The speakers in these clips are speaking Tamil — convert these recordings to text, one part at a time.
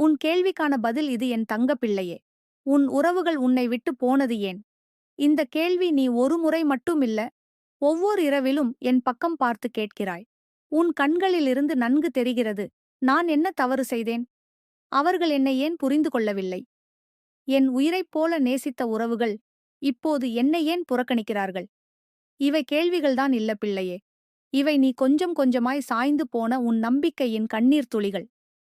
உன் கேள்விக்கான பதில் இது என் தங்க பிள்ளையே உன் உறவுகள் உன்னை விட்டு போனது ஏன்? இந்த கேள்வி நீ ஒரு முறை மட்டுமில்ல ஒவ்வொரு இரவிலும் என் பக்கம் பார்த்து கேட்கிறாய். உன் கண்களிலிருந்து நன்கு தெரிகிறது நான் என்ன தவறு செய்தேன்? அவர்கள் என்னை ஏன் புரிந்து கொள்ளவில்லை? என் உயிரைப் போல நேசித்த உறவுகள் இப்போது என்னை ஏன் புறக்கணிக்கிறார்கள்? இவை கேள்விகள்தான் இல்ல பிள்ளையே. இவை நீ கொஞ்சம் கொஞ்சமாய் சாய்ந்து போன உன் நம்பிக்கையின் கண்ணீர் துளிகள்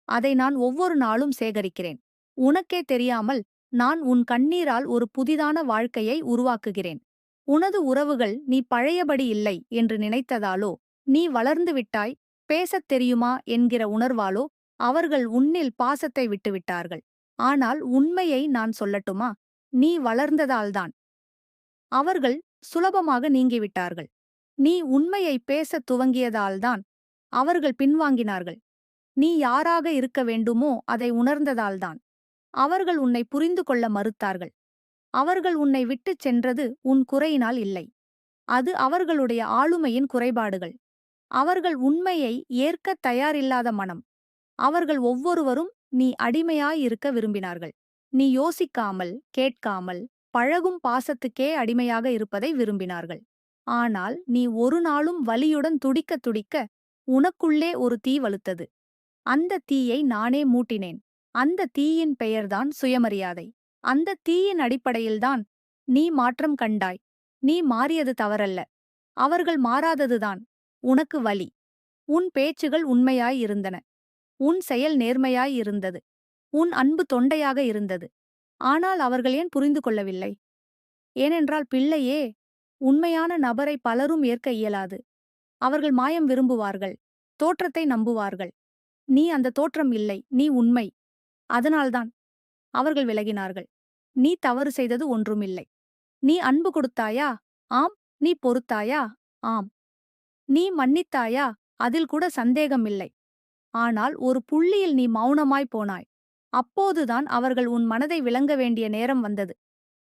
அதை நான் ஒவ்வொரு நாளும் சேகரிக்கிறேன். உனக்கே தெரியாமல் நான் உன் கண்ணீரால் ஒரு புதிதான வாழ்க்கையை உருவாக்குகிறேன். உனது உறவுகள் நீ பழையபடி இல்லை என்று நினைத்ததாலோ நீ வளர்ந்து விட்டாய் பேசத் தெரியுமா என்கிற உணர்வாலோ அவர்கள் உன்னில் பாசத்தை விட்டுவிட்டார்கள். ஆனால் உண்மையை நான் சொல்லட்டுமா? நீ வளர்ந்ததால்தான் அவர்கள் சுலபமாக நீங்கிவிட்டார்கள். நீ உண்மையை பேசத் துவங்கியதால்தான் அவர்கள் பின்வாங்கினார்கள். நீ யாராக இருக்க வேண்டுமோ அதை உணர்ந்ததால்தான். அவர்கள் உன்னை புரிந்து கொள்ள மறுத்தார்கள். அவர்கள் உன்னை விட்டுச் சென்றது உன் குறையினால் இல்லை. அது அவர்களுடைய ஆளுமையின் குறைபாடுகள். அவர்கள் உண்மையை ஏற்கத் தயாரில்லாத மனம். அவர்கள் ஒவ்வொருவரும் நீ அடிமையாயிருக்க விரும்பினார்கள். நீ யோசிக்காமல் கேட்காமல் பழகும் பாசத்துக்கே அடிமையாக இருப்பதை விரும்பினார்கள். ஆனால் நீ ஒரு நாளும் வலியுடன் துடிக்க துடிக்க உனக்குள்ளே ஒரு தீ வலுத்தது. அந்த தீயை நானே மூட்டினேன். அந்த தீயின் பெயர்தான் சுயமரியாதை. அந்த தீயின் அடிப்படையில்தான் நீ மாற்றம் கண்டாய். நீ மாறியது தவறல்ல. அவர்கள் மாறாததுதான். உனக்கு வலி. உன் பேச்சுகள் உண்மையாயிருந்தன உன் செயல் நேர்மையாயிருந்தது உன் அன்பு தொண்டையாக இருந்தது. ஆனால் அவர்கள் ஏன் புரிந்து கொள்ளவில்லை? ஏனென்றால் பிள்ளையே உண்மையான நபரை பலரும் ஏற்க இயலாது. அவர்கள் மாயம் விரும்புவார்கள். தோற்றத்தை நம்புவார்கள். நீ அந்த தோற்றம் இல்லை நீ உண்மை. அதனால்தான் அவர்கள் விலகினார்கள். நீ தவறு செய்தது ஒன்றுமில்லை. நீ அன்பு கொடுத்தாயா? ஆம். நீ பொறுத்தாயா? ஆம். நீ மன்னித்தாயா? அதில் கூட சந்தேகமில்லை. ஆனால் ஒரு புள்ளியில் நீ மௌனமாய் போனாய். அப்போதுதான் அவர்கள் உன் மனதை விளங்க வேண்டிய நேரம் வந்தது.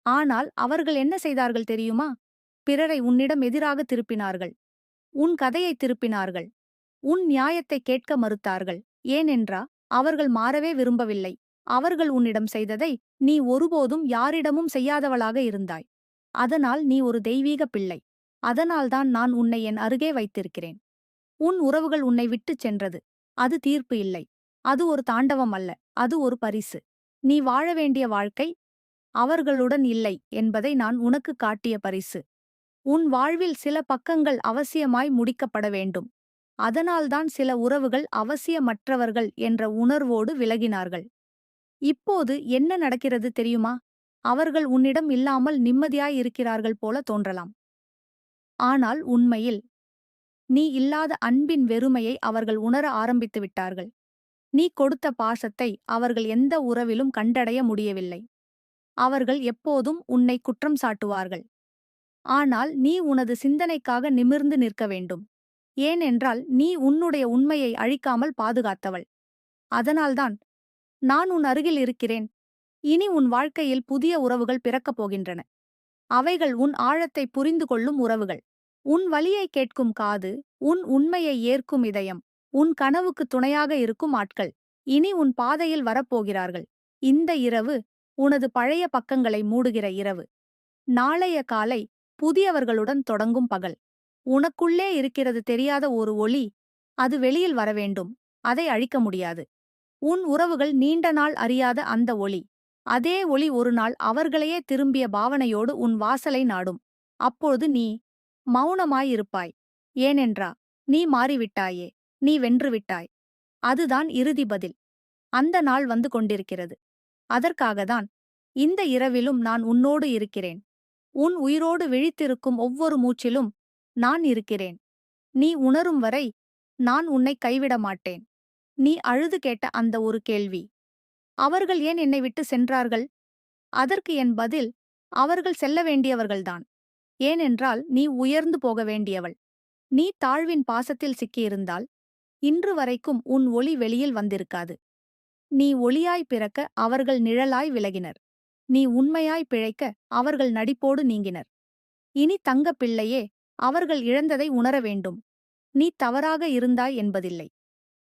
ஆனால் அவர்கள் என்ன செய்தார்கள் தெரியுமா? பிறரை உன்னிடம் எதிராக திருப்பினார்கள். உன் கதையை திருப்பினார்கள். உன் நியாயத்தை கேட்க மறுத்தார்கள். ஏனென்றா அவர்கள் மாறவே விரும்பவில்லை. அவர்கள் உன்னிடம் செய்ததை நீ ஒருபோதும் யாரிடமும் செய்யாதவளாக இருந்தாய். அதனால் நீ ஒரு தெய்வீக பிள்ளை. அதனால்தான் நான் உன்னை என் அருகே வைத்திருக்கிறேன். உன் உறவுகள் உன்னை விட்டுச் சென்றது. அது தீர்ப்பு இல்லை. அது ஒரு தாண்டவம் அல்ல. அது ஒரு பரிசு. நீ வாழ வேண்டிய வாழ்க்கை அவர்களுடன் இல்லை என்பதை நான் உனக்கு காட்டிய பரிசு. உன் வாழ்வில் சில பக்கங்கள் அவசியமாய் முடிக்கப்பட வேண்டும். அதனால்தான் சில உறவுகள் அவசியமற்றவர்கள் என்ற உணர்வோடு விலகினார்கள். இப்போது என்ன நடக்கிறது தெரியுமா? அவர்கள் உன்னிடம் இல்லாமல் நிம்மதியாயிருக்கிறார்கள் போல தோன்றலாம். ஆனால் உண்மையில் நீ இல்லாத அன்பின் வெறுமையை அவர்கள் உணர ஆரம்பித்து விட்டார்கள். நீ கொடுத்த பாசத்தை அவர்கள் எந்த உறவிலும் கண்டடைய முடியவில்லை. அவர்கள் எப்போதும் உன்னை குற்றம் சாட்டுவார்கள். ஆனால் நீ உனது சிந்தனைக்காக நிமிர்ந்து நிற்க வேண்டும். ஏனென்றால் நீ உன்னுடைய உண்மையை அழிக்காமல் பாதுகாத்தவள். அதனால்தான் நான் உன் அருகில் இருக்கிறேன். இனி உன் வாழ்க்கையில் புதிய உறவுகள் பிறக்கப் போகின்றன. அவைகள் உன் ஆழத்தை புரிந்து கொள்ளும் உறவுகள். உன் வழியை கேட்கும் காது உன் உண்மையை ஏற்கும் இதயம் உன் கனவுக்கு துணையாக இருக்கும் ஆட்கள் இனி உன் பாதையில் வரப்போகிறார்கள். இந்த இரவு உனது பழைய பக்கங்களை மூடுகிற இரவு. நாளைய காலை புதியவர்களுடன் தொடங்கும் பகல். உனக்குள்ளே இருக்கிறது தெரியாத ஒரு ஒளி அது வெளியில் வரவேண்டும் அதை அழிக்க முடியாது. உன் உறவுகள் நீண்ட நாள் அறியாத அந்த ஒளி. அதே ஒளி ஒரு நாள் அவர்களையே திரும்பிய பாவனையோடு உன் வாசலை நாடும். அப்பொழுது நீ மௌனமாயிருப்பாய் ஏனென்றா நீ மாறிவிட்டாயே நீ வென்றுவிட்டாய் அதுதான் இறுதி பதில். அந்த நாள் வந்து கொண்டிருக்கிறது. அதற்காகத்தான் இந்த இரவிலும் நான் உன்னோடு இருக்கிறேன். உன் உயிரோடு விழித்திருக்கும் ஒவ்வொரு மூச்சிலும் நான் இருக்கிறேன். நீ உணரும் வரை நான் உன்னை கைவிட மாட்டேன். நீ அழுது கேட்ட அந்த ஒரு கேள்வி. அவர்கள் ஏன் என்னை விட்டு சென்றார்கள்? அதற்கு என் பதில் அவர்கள் செல்ல வேண்டியவர்கள்தான். ஏனென்றால் நீ உயர்ந்து போக வேண்டியவள். நீ தாழ்வின் பாசத்தில் சிக்கியிருந்தால் இன்று வரைக்கும் உன் ஒளி வெளியில் வந்திருக்காது. நீ ஒளியாய் பிறக்க அவர்கள் நிழலாய் விலகினர். நீ உண்மையாய் பிழைக்க அவர்கள் நடிப்போடு நீங்கினர். இனி தங்க பிள்ளையே அவர்கள் இழந்ததை உணர வேண்டும். நீ தவறாக இருந்தாய் என்பதில்லை.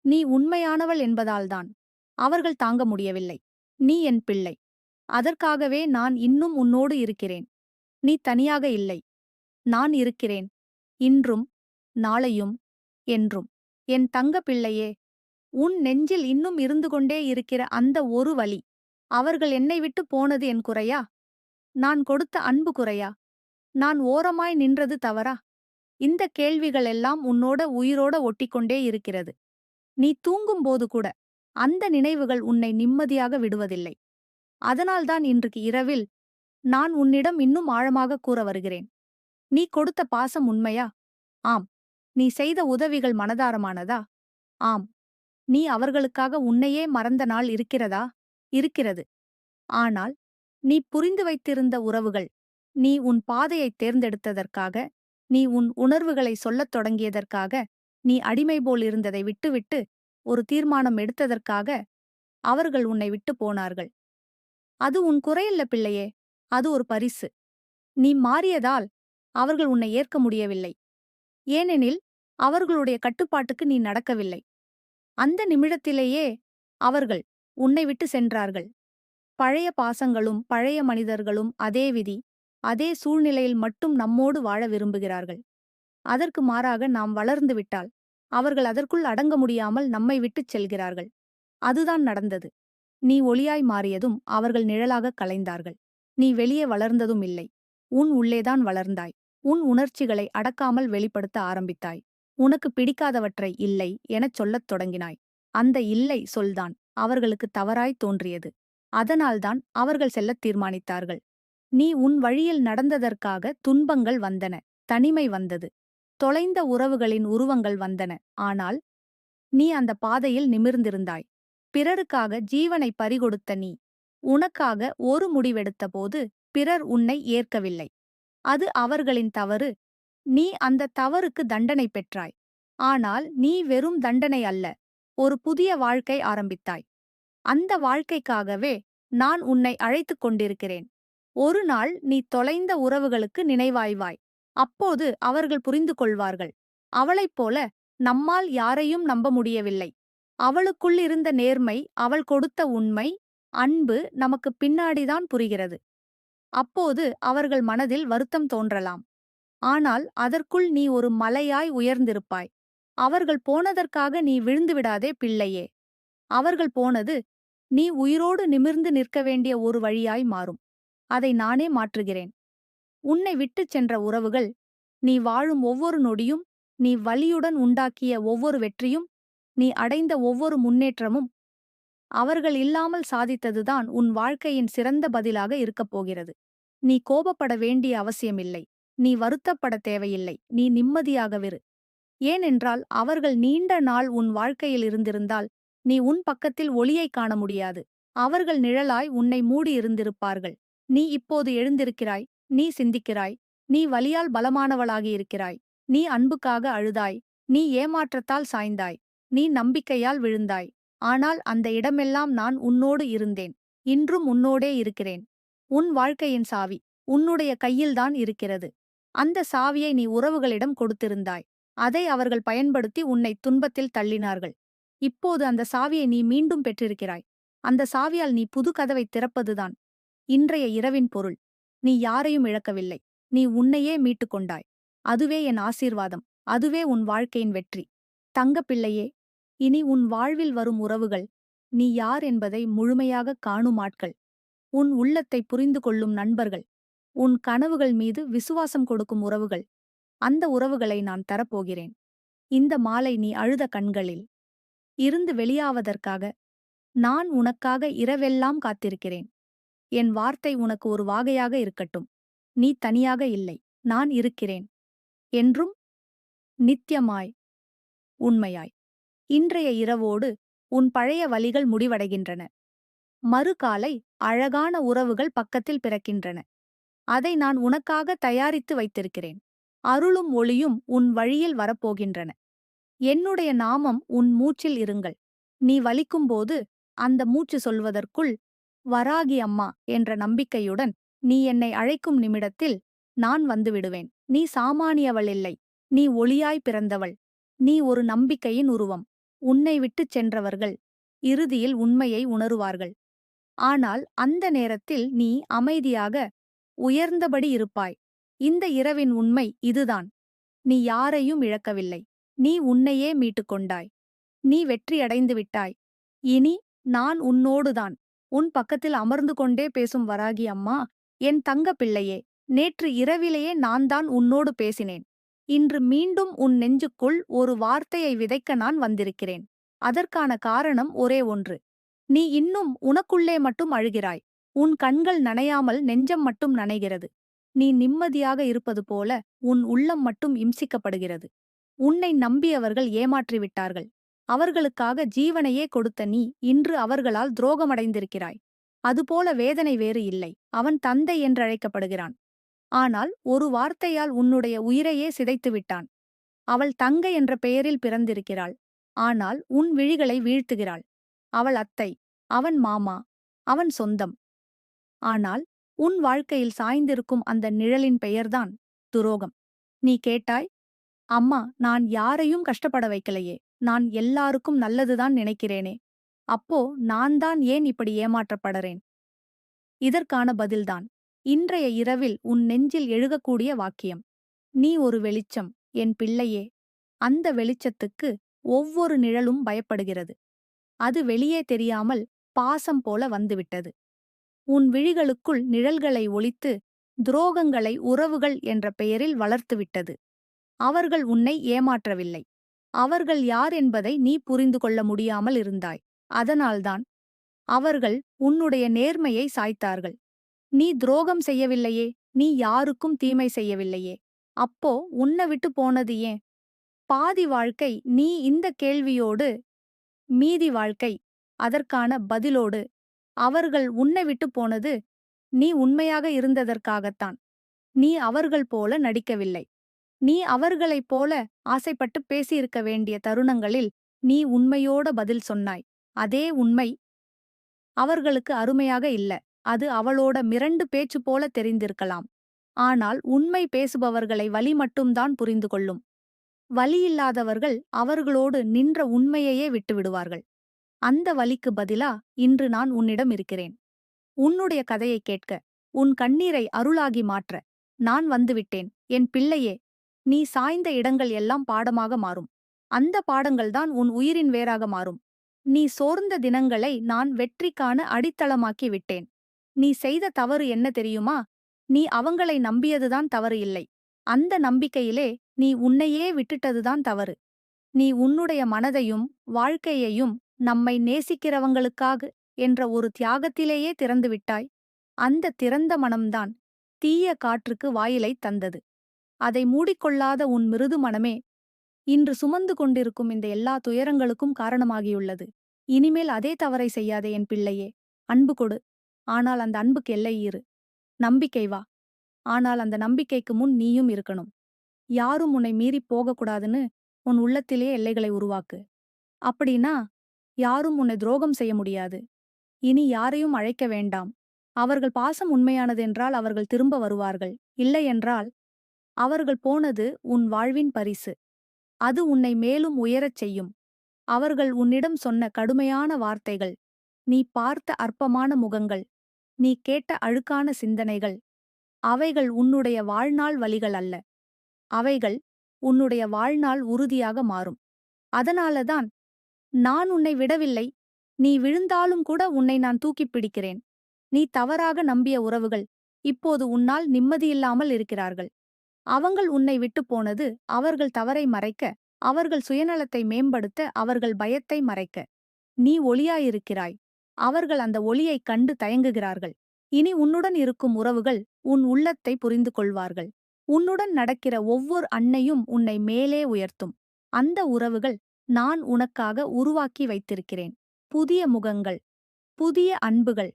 நீ உண்மையானவள் என்பதால்தான். அவர்கள் தாங்க முடியவில்லை. நீ என் பிள்ளை. அதற்காகவே நான் இன்னும் உன்னோடு இருக்கிறேன். நீ தனியாக இல்லை. நான் இருக்கிறேன். இன்றும் நாளையும் என்றும். என் தங்க பிள்ளையே உன் நெஞ்சில் இன்னும் இருந்து கொண்டே இருக்கிற அந்த ஒரு வழி அவர்கள் என்னை விட்டு போனது என் குறையா? நான் கொடுத்த அன்பு குறையா? நான் ஓரமாய் நின்றது தவறா? இந்த கேள்விகளெல்லாம் உன்னோட உயிரோட ஒட்டிக்கொண்டே இருக்கிறது. நீ தூங்கும்போது கூட அந்த நினைவுகள் உன்னை நிம்மதியாக விடுவதில்லை. அதனால்தான் இன்றைக்கு இரவில் நான் உன்னிடம் இன்னும் ஆழமாக கூற வருகிறேன். நீ கொடுத்த பாசம் உண்மையா? ஆம். நீ செய்த உதவிகள் மனதாரமானதா? ஆம். நீ அவர்களுக்காக உன்னையே மறந்த நாள் இருக்கிறதா? இருக்கிறது. ஆனால் நீ புரிந்து வைத்திருந்த உறவுகள் நீ உன் பாதையைத் தேர்ந்தெடுத்ததற்காக நீ உன் உணர்வுகளை சொல்லத் தொடங்கியதற்காக நீ அடிமை போல் இருந்ததை விட்டுவிட்டு ஒரு தீர்மானம் எடுத்ததற்காக அவர்கள் உன்னை விட்டு போனார்கள். அது உன் குறையல்ல பிள்ளையே அது ஒரு பரிசு. நீ மாறியதால் அவர்கள் உன்னை ஏற்க முடியவில்லை. ஏனெனில் அவர்களுடைய கட்டுப்பாட்டுக்கு நீ நடக்கவில்லை. அந்த நிமிடத்திலேயே அவர்கள் உன்னை விட்டு சென்றார்கள். பழைய பாசங்களும் பழைய மனிதர்களும் அதே விதி. அதே சூழ்நிலையில் மட்டும் நம்மோடு வாழ விரும்புகிறார்கள். அதற்கு மாறாக நாம் வளர்ந்துவிட்டால் அவர்கள் அதற்குள் அடங்க முடியாமல் நம்மை விட்டுச் செல்கிறார்கள். அதுதான் நடந்தது. நீ ஒளியாய் மாறியதும் அவர்கள் நிழலாக கலைந்தார்கள். நீ வெளியே வளர்ந்ததும் இல்லை. உன் உள்ளேதான் வளர்ந்தாய். உன் உணர்ச்சிகளை அடக்காமல் வெளிப்படுத்த ஆரம்பித்தாய். உனக்கு பிடிக்காதவற்றை இல்லை எனச் சொல்லத் தொடங்கினாய். அந்த இல்லை சொல்தான் அவர்களுக்கு தவறாய் தோன்றியது. அதனால்தான் அவர்கள் செல்லத் தீர்மானித்தார்கள். நீ உன் வழியில் நடந்ததற்காக துன்பங்கள் வந்தன தனிமை வந்தது தொலைந்த உறவுகளின் உருவங்கள் வந்தன. ஆனால் நீ அந்த பாதையில் நிமிர்ந்திருந்தாய். பிறருக்காக ஜீவனை பறிகொடுத்த நீ உனக்காக ஒரு முடிவெடுத்தபோது பிறர் உன்னை ஏற்கவில்லை. அது அவர்களின் தவறு. நீ அந்த தவறுக்கு தண்டனை பெற்றாய். ஆனால் நீ வெறும் தண்டனை அல்ல ஒரு புதிய வாழ்க்கை ஆரம்பித்தாய். அந்த வாழ்க்கைக்காகவே நான் உன்னை அழைத்துக் கொண்டிருக்கிறேன். ஒரு நாள் நீ தொலைந்த உறவுகளுக்கு நினைவாய்வாய். அப்போது அவர்கள் புரிந்து கொள்வார்கள் அவளைப் போல நம்மால் யாரையும் நம்ப முடியவில்லை. அவளுக்குள்ளிருந்த நேர்மை அவள் கொடுத்த உண்மை அன்பு நமக்கு பின்னாடிதான் புரிகிறது. அப்போது அவர்கள் மனதில் வருத்தம் தோன்றலாம். ஆனால் அதற்குள் நீ ஒரு மலையாய் உயர்ந்திருப்பாய். அவர்கள் போனதற்காக நீ விழுந்துவிடாதே பிள்ளையே. அவர்கள் போனது நீ உயிரோடு நிமிர்ந்து நிற்க வேண்டிய ஒரு வழியாய் மாறும். அதை நானே மாற்றுகிறேன். உன்னை விட்டுச் சென்ற உறவுகள் நீ வாழும் ஒவ்வொரு நொடியும் நீ வலியுடன் உண்டாக்கிய ஒவ்வொரு வெற்றியும் நீ அடைந்த ஒவ்வொரு முன்னேற்றமும் அவர்கள் இல்லாமல் சாதித்ததுதான் உன் வாழ்க்கையின் சிறந்த பதிலாக இருக்கப் போகிறது. நீ கோபப்பட வேண்டிய அவசியமில்லை. நீ வருத்தப்பட தேவையில்லை. நீ நிம்மதியாகவிரு ஏனென்றால் அவர்கள் நீண்ட நாள் உன் வாழ்க்கையில் இருந்திருந்தால் நீ உன் பக்கத்தில் ஒளியைக் காண முடியாது. அவர்கள் நிழலாய் உன்னை மூடியிருந்திருப்பார்கள் நீ இப்போது எழுந்திருக்கிறாய் நீ சிந்திக்கிறாய் நீ வலியால் பலமானவளாகியிருக்கிறாய் நீ அன்புக்காக அழுதாய் நீ ஏமாற்றத்தால் சாய்ந்தாய் நீ நம்பிக்கையால் விழுந்தாய். ஆனால் அந்த இடமெல்லாம் நான் உன்னோடு இருந்தேன் இன்றும் உன்னோடே இருக்கிறேன். உன் வாழ்க்கையின் சாவி உன்னுடைய கையில்தான் இருக்கிறது. அந்த சாவியை நீ உறவுகளிடம் கொடுத்திருந்தாய் அதை அவர்கள் பயன்படுத்தி உன்னை துன்பத்தில் தள்ளினார்கள். இப்போது அந்த சாவியை நீ மீண்டும் பெற்றிருக்கிறாய். அந்த சாவியால் நீ புது கதவை திறப்பதுதான். இன்றைய இரவின் பொருள். நீ யாரையும் இழக்கவில்லை. நீ உன்னையே மீட்டுக் கொண்டாய். அதுவே என் ஆசீர்வாதம். அதுவே உன் வாழ்க்கையின் வெற்றி. தங்கப்பிள்ளையே இனி உன் வாழ்வில் வரும் உறவுகள் நீ யார் என்பதை முழுமையாக காணும் ஆட்கள். உன் உள்ளத்தை புரிந்து கொள்ளும் நண்பர்கள். உன் கனவுகள் மீது விசுவாசம் கொடுக்கும் உறவுகள். அந்த உறவுகளை நான் தரப்போகிறேன். இந்த மாலை நீ அழுத கண்களில். இருந்து வெளியாவதற்காக நான் உனக்காக இரவெல்லாம் காத்திருக்கிறேன். என் வார்த்தை உனக்கு ஒரு வாகையாக இருக்கட்டும். நீ தனியாக இல்லை. நான் இருக்கிறேன். என்றும் நித்தியமாய் உண்மையாய். இன்றைய இரவோடு உன் பழைய வலிகள் முடிவடைகின்றன. மறுகாலை அழகான உறவுகள் பக்கத்தில் பிறக்கின்றன. அதை நான் உனக்காக தயாரித்து வைத்திருக்கிறேன். அருளும் ஒளியும் உன் வழியில் வரப்போகின்றன. என்னுடைய நாமம் உன் மூச்சில் இருங்கள். நீ வலிக்கும்போது அந்த மூச்சு சொல்வதற்குள் வராகி அம்மா என்ற நம்பிக்கையுடன் நீ என்னை அழைக்கும் நிமிடத்தில் நான் வந்துவிடுவேன் நீ சாமானியவள் இல்லை. நீ ஒளியாய் பிறந்தவள். நீ ஒரு நம்பிக்கையின் உருவம். உன்னை விட்டுச் சென்றவர்கள் இறுதியில் உண்மையை உணருவார்கள். ஆனால் அந்த நேரத்தில் நீ அமைதியாக உயர்ந்தபடி இருப்பாய். இந்த இரவின் உண்மை இதுதான். நீ யாரையும் இழக்கவில்லை. நீ உன்னையே மீட்டுக் கொண்டாய். நீ வெற்றியடைந்து விட்டாய். இனி நான் உன்னோடுதான். உன் பக்கத்தில் அமர்ந்து கொண்டே பேசும் வராகி அம்மா என் தங்க பிள்ளையே நேற்று இரவிலேயே நான் தான் உன்னோடு பேசினேன். இன்று மீண்டும் உன் நெஞ்சுக்குள் ஒரு வார்த்தையை விதைக்க நான் வந்திருக்கிறேன். அதற்கான காரணம் ஒரே ஒன்று. நீ இன்னும் உனக்குள்ளே மட்டும் அழுகிறாய். உன் கண்கள் நனையாமல் நெஞ்சம் மட்டும் நனைகிறது. நீ நிம்மதியாக இருப்பது போல உன் உள்ளம் மட்டும் இம்சிக்கப்படுகிறது. உன்னை நம்பியவர்கள் ஏமாற்றிவிட்டார்கள். அவர்களுக்காக ஜீவனையே கொடுத்த நீ இன்று அவர்களால் துரோகமடைந்திருக்கிறாய். அதுபோல வேதனை வேறு இல்லை. அவன் தந்தை என்றழைக்கப்படுகிறான். ஆனால் ஒரு வார்த்தையால் உன்னுடைய உயிரையே சிதைத்து விட்டான். அவள் தங்கை என்ற பெயரில் பிறந்திருக்கிறாள். ஆனால் உன் விழிகளை வீழ்த்துகிறாள். அவள் அத்தை. அவன் மாமா. அவன் சொந்தம். ஆனால் உன் வாழ்க்கையில் சாய்ந்திருக்கும் அந்த நிழலின் பெயர்தான் துரோகம். நீ கேட்டாய் அம்மா நான் யாரையும் கஷ்டப்பட வைக்கலையே. நான் எல்லாருக்கும் நல்லதுதான் நினைக்கிறேனே. அப்போ நான் தான் ஏன் இப்படி ஏமாற்றப்படறேன்? இதற்கான பதில்தான். இன்றைய இரவில் உன் நெஞ்சில் எழுகக்கூடிய வாக்கியம். நீ ஒரு வெளிச்சம் என் பிள்ளையே. அந்த வெளிச்சத்துக்கு ஒவ்வொரு நிழலும் பயப்படுகிறது. அது வெளியே தெரியாமல் பாசம் போல வந்துவிட்டது. உன் விழிகளுக்குள் நிழல்களை ஒழித்து துரோகங்களை உறவுகள் என்ற பெயரில் வளர்த்துவிட்டது. அவர்கள் உன்னை ஏமாற்றவில்லை. அவர்கள் யார் என்பதை நீ புரிந்து கொள்ள முடியாமல் இருந்தாய். அதனால்தான் அவர்கள் உன்னுடைய நேர்மையை சாய்த்தார்கள். நீ துரோகம் செய்யவில்லையே நீ யாருக்கும் தீமை செய்யவில்லையே. அப்போ உன்னை விட்டு போனது ஏன்? பாதி வாழ்க்கை நீ இந்த கேள்வியோடு மீதி வாழ்க்கை அதற்கான பதிலோடு அவர்கள் உன்னை விட்டு போனது நீ உண்மையாக இருந்ததற்காகத்தான். நீ அவர்கள் போல நடிக்கவில்லை. நீ அவர்களைப் போல ஆசைப்பட்டு பேசியிருக்க வேண்டிய தருணங்களில் நீ உண்மையோட பதில் சொன்னாய். அதே உண்மை அவர்களுக்கு அருமையாக இல்ல. அது அவளோட மிரண்டு பேச்சு போல தெரிந்திருக்கலாம். ஆனால் உண்மை பேசுபவர்களை வலி மட்டும்தான் புரிந்து கொள்ளும். வலியில்லாதவர்கள் அவர்களோடு நின்ற உண்மையையே விட்டுவிடுவார்கள் அந்த வலிக்கு பதிலா இன்று நான் உன்னிடம் இருக்கிறேன். உன்னுடைய கதையை கேட்க உன் கண்ணீரை அருளாகி மாற்ற நான் வந்துவிட்டேன் என் பிள்ளையே நீ சாய்ந்த இடங்கள் எல்லாம் பாடமாக மாறும். அந்த பாடங்கள்தான் உன் உயிரின் வேறாக மாறும். நீ சோர்ந்த தினங்களை நான் வெற்றிக்கான அடித்தளமாக்கி விட்டேன். நீ செய்த தவறு என்ன தெரியுமா? நீ அவங்களை நம்பியதுதான் தவறு இல்லை. அந்த நம்பிக்கையிலே நீ உன்னையே விட்டுட்டதுதான் தவறு. நீ உன்னுடைய மனதையும் வாழ்க்கையையும் நம்மை நேசிக்கிறவங்களுக்காக என்ற ஒரு தியாகத்திலேயே திறந்து விட்டாய். அந்த திறந்த மனம்தான் தீய காற்றுக்கு வாயிலை தந்தது. அதை மூடிக்கொள்ளாத உன் மிருது மனமே இன்று சுமந்து கொண்டிருக்கும் இந்த எல்லா துயரங்களுக்கும் காரணமாகியுள்ளது. இனிமேல் அதே தவறை செய்யாதே என் பிள்ளையே. அன்பு கொடு. ஆனால் அந்த அன்புக்கு எல்லை இரு. நம்பிக்கை வா. ஆனால் அந்த நம்பிக்கைக்கு முன் நீயும் இருக்கணும். யாரும் உன்னை மீறிப் போகக்கூடாதுன்னு உன் உள்ளத்திலே எல்லைகளை உருவாக்கு. அப்படின்னா யாரும் உன்னை துரோகம் செய்ய முடியாது. இனி யாரையும் அழைக்க வேண்டாம். அவர்கள் பாசம் உண்மையானதென்றால் அவர்கள் திரும்ப வருவார்கள். இல்லை என்றால் அவர்கள் போனது உன் வாழ்வின் பரிசு. அது உன்னை மேலும் உயரச் செய்யும். அவர்கள் உன்னிடம் சொன்ன கடுமையான வார்த்தைகள் நீ பார்த்த அற்பமான முகங்கள் நீ கேட்ட அழுக்கான சிந்தனைகள் அவைகள் உன்னுடைய வாழ்நாள் வழிகள் அல்ல. அவைகள் உன்னுடைய வாழ்நாள் உறுதியாக மாறும். அதனாலதான் நான் உன்னை விடவில்லை நீ விழுந்தாலும் கூட உன்னை நான் தூக்கிப் பிடிக்கிறேன். நீ தவறாக நம்பிய உறவுகள் இப்போது உன்னால் நிம்மதியில்லாமல் இருக்கிறார்கள். அவங்கள் உன்னை விட்டுப் போனது அவர்கள் தவறை மறைக்க அவர்கள் சுயநலத்தை மேம்படுத்த அவர்கள் பயத்தை மறைக்க. நீ ஒளியாயிருக்கிறாய். அவர்கள் அந்த ஒளியைக் கண்டு தயங்குகிறார்கள். இனி உன்னுடன் இருக்கும் உறவுகள் உன் உள்ளத்தை புரிந்து கொள்வார்கள் உன்னுடன் நடக்கிற ஒவ்வொரு அன்னையும் உன்னை மேலே உயர்த்தும். அந்த உறவுகள் நான் உனக்காக உருவாக்கி வைத்திருக்கிறேன். புதிய முகங்கள் புதிய அன்புகள்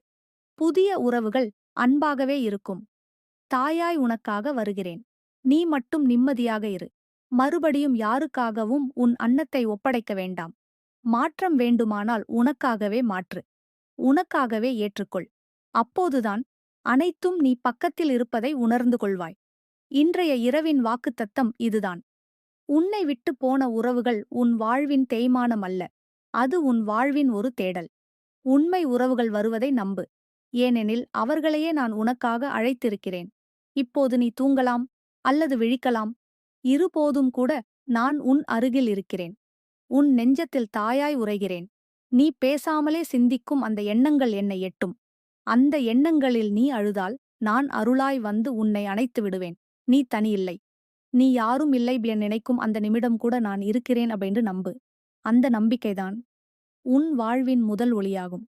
புதிய உறவுகள் அன்பாகவே இருக்கும். தாயாய் உனக்காக வருகிறேன். நீ மட்டும் நிம்மதியாக இரு. மறுபடியும் யாருக்காகவும் உன் அன்னத்தை ஒப்படைக்க வேண்டாம். மாற்றம் வேண்டுமானால் உனக்காகவே மாற்று. உனக்காகவே ஏற்றுக்கொள். அப்போதுதான் அனைத்தும் நீ பக்கத்தில் இருப்பதை உணர்ந்து கொள்வாய். இன்றைய இரவின் வாக்குத்தத்தம் இதுதான். உன்னை விட்டு போன உறவுகள் உன் வாழ்வின் தேய்மானம் அல்ல. அது உன் வாழ்வின் ஒரு தேடல். உண்மை உறவுகள் வருவதை நம்பு. ஏனெனில் அவர்களையே நான் உனக்காக அழைத்திருக்கிறேன். இப்போது நீ தூங்கலாம். அல்லது விழிக்கலாம். இருபோதும் கூட நான் உன் அருகில் இருக்கிறேன். உன் நெஞ்சத்தில் தாயாய் உரைகிறேன் நீ பேசாமலே சிந்திக்கும் அந்த எண்ணங்கள் என்னை எட்டும். அந்த எண்ணங்களில் நீ அழுதால் நான் அருளாய் வந்து உன்னை அணைத்து விடுவேன். நீ தனியில்லை. நீ யாரும் இல்லை என் நினைக்கும் அந்த நிமிடம் கூட நான் இருக்கிறேன் அப்படின்னு நம்பு. அந்த நம்பிக்கைதான் உன் வாழ்வின் முதல் ஒளியாகும்.